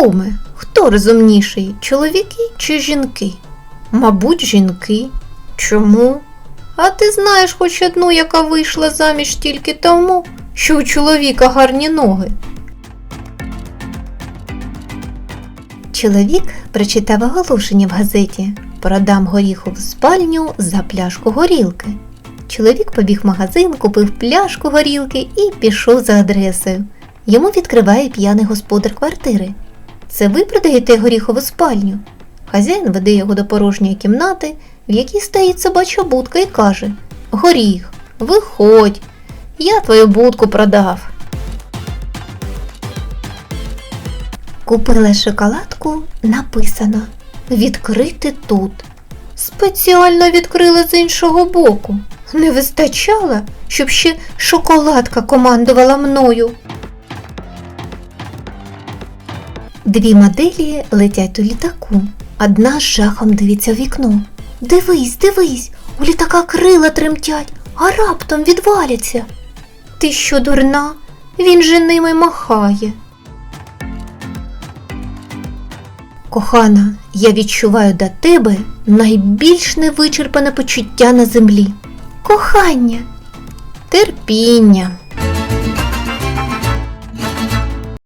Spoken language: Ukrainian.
Куме, хто розумніший, чоловіки чи жінки? Мабуть, жінки. Чому? А ти знаєш хоч одну, яка вийшла заміж тільки тому, що у чоловіка гарні ноги. Чоловік прочитав оголошення в газеті Продам горіхову спальню за пляшку горілки. Чоловік побіг в магазин, купив пляшку горілки і пішов за адресою. Йому відкриває п'яний господар квартири. Це ви продаєте горіхову спальню? Хазяїн веде його до порожньої кімнати, в якій стоїть собача будка і каже: Горіх, виходь, я твою будку продав. Купила шоколадку, написано Відкрити тут. Спеціально відкрила з іншого боку. Не вистачало, щоб ще шоколадка командувала мною. Дві моделі летять у літаку. Одна з жахом дивиться в вікно. Дивись, дивись, у літака крила тремтять, а раптом відваляться. Ти що, дурна? Він же ними махає. Кохана, я відчуваю до тебе найбільш невичерпане почуття на землі. Кохання, терпіння.